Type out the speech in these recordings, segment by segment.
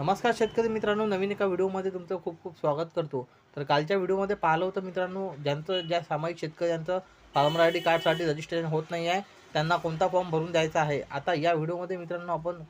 नमस्कार शेतकरी मित्रांनो नवीन एका व्हिडिओमध्ये तुमचं खूप खूप स्वागत करतो. तर कालच्या व्हिडिओमध्ये पाहिलं होतं मित्रांनो ज्यांचं ज्या सामायिक शेतकऱ्यांचं फार्मर आय डी कार्डसाठी रजिस्ट्रेशन होत नाही आहे त्यांना कोणता फॉर्म भरून द्यायचा आहे? आता या व्हिडिओमध्ये मित्रांनो आपण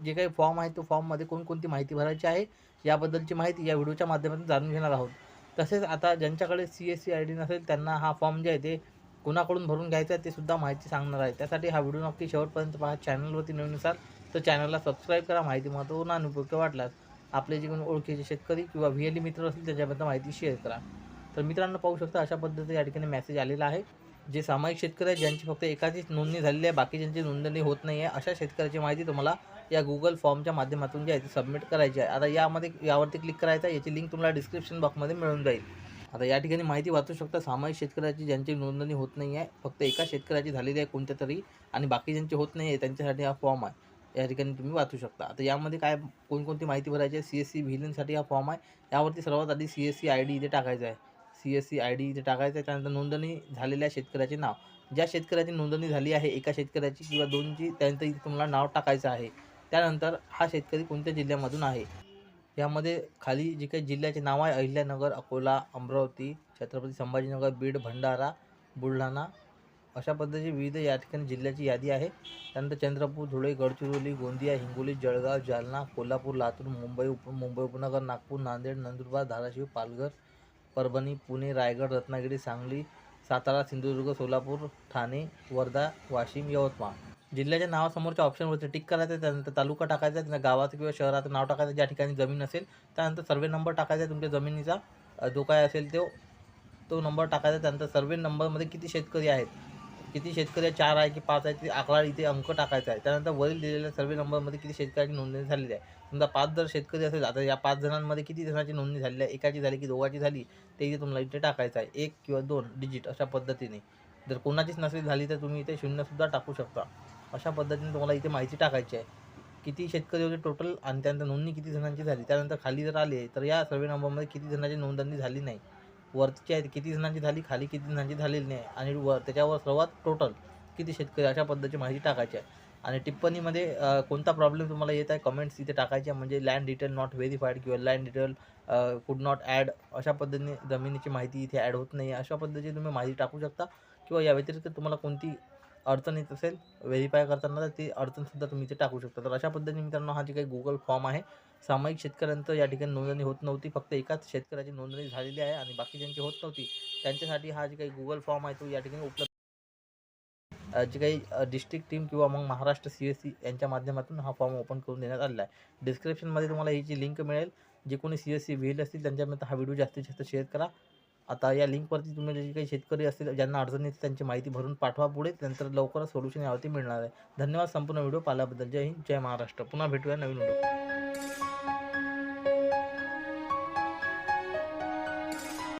जे काही फॉर्म आहे तो फॉर्ममध्ये कोणकोणती माहिती भरायची आहे याबद्दलची माहिती या व्हिडिओच्या माध्यमातून जाणून घेणार आहोत. तसेच आता ज्यांच्याकडे C S C I D नसेल त्यांना हा फॉर्म जे आहे ते कुणाकडून भरून घ्यायचा आहे ते सुद्धा माहिती सांगणार आहे. त्यासाठी हा व्हिडिओ नक्की शेवटपर्यंत पहा चॅनलवरती नवीन असाल तर चॅनलला सबस्क्राईब करा माहिती महत्त्वपूर्ण आणि उपयुक्त वाटल्यास आपले जे कोणी ओळखीचे शेतकरी किंवा व्ही एल ई मित्र असतील त्याच्याबद्दल माहिती शेअर करा. तर मित्रांनो पाहू शकता अशा पद्धतीने या ठिकाणी मेसेज आलेला आहे. जे सामायिक शेतकरी आहेत ज्यांची फक्त एकाचीच नोंदणी झालेली आहे बाकी ज्यांची नोंदणी होत नाही आहे अशा शेतकऱ्याची माहिती तुम्हाला या गुगल फॉर्मच्या माध्यमातून जे आहे ती सबमिट करायची आहे. आता यामध्ये यावरती क्लिक करायचं आहे याची लिंक तुम्हाला डिस्क्रिप्शन बॉक्समध्ये मिळून जाईल. आता या ठिकाणी माहिती वाचू शकता सामायिक शेतकऱ्याची ज्यांची नोंदणी होत नाही आहे फक्त एका शेतकऱ्याची झालेली आहे कोणत्या तरी आणि बाकी ज्यांची होत नाही आहे त्यांच्यासाठी हा फॉर्म आहे. या ठिकाणी तुम्ही वाचू शकता. आता यामध्ये काय कोणकोणती माहिती भरायची आहे? सी एस सी व्हिलनसाठी हा फॉर्म आहे. यावरती सर्वात आधी C S C I D इथे टाकायचं आहे. C S C I D इथे टाकायचं आहे. त्यानंतर नोंदणी झालेल्या शेतकऱ्याचे नाव. ज्या शेतकऱ्याची नोंदणी झाली आहे एका शेतकऱ्याची किंवा दोनची त्यानंतर इथे तुम्हाला नाव टाकायचं आहे. त्यानंतर हा शेतकरी कोणत्या जिल्ह्यामधून आहे? यामध्ये खाली जे काही जिल्ह्याचे नाव आहे अहिल्यानगर अकोला अमरावती छत्रपती संभाजीनगर बीड भंडारा बुलढाणा अशा पद्धतीची विविध या ठिकाणी जिल्ह्याची यादी आहे. त्यानंतर चंद्रपूर धुळे गडचिरोली गोंदिया हिंगोली जळगाव जालना कोल्हापूर लातूर मुंबई उप मुंबई उपनगर नागपूर नांदेड नंदुरबार धाराशिव पालघर परभणी पुणे रायगड रत्नागिरी सांगली सातारा सिंधुदुर्ग सोलापूर ठाणे वर्धा वाशिम यवतमाळ. जिल्ह्याच्या नावासमोरच्या ऑप्शनवरती टिक करायचं त्यानंतर तालुका टाकायचा त्यांना गावाचं किंवा शहराचं नाव टाकायचं ज्या ठिकाणी जमीन असेल. त्यानंतर सर्वे नंबर टाकायचा आहे. तुमच्या जमिनीचा जो काय असेल तो तो नंबर टाकायचा त्यानंतर सर्वे नंबरमध्ये किती शेतकरी आहेत? किती शेतकरी आहे चार आहे की पाच आहे ते आकडा इथे अंक टाकायचा आहे. त्यानंतर वरील दिलेल्या सर्वे नंबरमध्ये किती शेतकऱ्यांची नोंदणी झालेली आहे. समजा पाच जर शेतकरी असेल आता या पाच जणांमध्ये किती जणांची नोंदणी झालेली आहे? एकाची झाली की दोघाची झाली ते इथे तुम्हाला इथे टाकायचं आहे. एक किंवा दोन डिजिट अशा पद्धतीने. जर कोणाचीच नसेल झाली तर तुम्ही इथे शून्यसुद्धा टाकू शकता. अशा पद्धतीने तुम्हाला इथे माहिती टाकायची आहे. किती शेतकरी होते टोटल आणि त्यानंतर नोंदणी किती जणांची झाली? त्यानंतर खाली जर आले तर या सर्वे नंबरमध्ये किती जणांची नोंदणी झाली नाही? वरची आहेत किती जणांची झाली खाली किती जणांची झालेली नाही. आणि व त्याच्यावर सर्वात टोटल किती शेतकरी अशा पद्धतीची माहिती टाकायची आहे. आणि टिप्पणीमध्ये कोणता प्रॉब्लेम तुम्हाला येत आहे कमेंट्स इथे टाकायचे म्हणजे लँड डिटेल नॉट व्हेरीफाईड किंवा land detail could not add अशा पद्धतीने जमिनीची माहिती इथे ॲड होत नाही. अशा पद्धतीने तुम्ही माहिती टाकू शकता. किंवा या व्यतिरिक्त तुम्हाला कोणती अडचण येत असेल व्हेरीफाय करताना तर ती अडचणसुद्धा तुम्ही इथे टाकू शकता. तर अशा पद्धतीने मित्रांनो हा जे काही गुगल फॉर्म आहे सामायिक शेतकऱ्यांचं या ठिकाणी नोंदणी होत नव्हती. फक्त एकाच शेतकऱ्याची नोंदणी झालेली आहे आणि बाकी ज्यांची होत नव्हती त्यांच्यासाठी हा जे काही गुगल फॉर्म आहे तो या ठिकाणी उपलब्ध जे काही डिस्ट्रिक्ट टीम किंवा मग महाराष्ट्र सी एस सी यांच्या माध्यमातून हा फॉर्म ओपन करून देण्यात आलेला आहे. डिस्क्रिप्शनमध्ये तुम्हाला याची लिंक मिळेल जे कोणी सी एस सी व्हील असतील त्यांच्यामध्ये हा व्हिडिओ जास्तीत जास्त शेअर करा. आता या लिंकवरती तुम्ही जे काही शेतकरी असतील ज्यांना अडचण येते त्यांची माहिती भरून पाठवा पुढे. नंतर लवकरच सोल्युशन यावरती मिळणार आहे. धन्यवाद संपूर्ण व्हिडिओ पाहिल्याबद्दल. जय हिंद जय महाराष्ट्र. पुन्हा भेटूया नवीन व्हिडिओ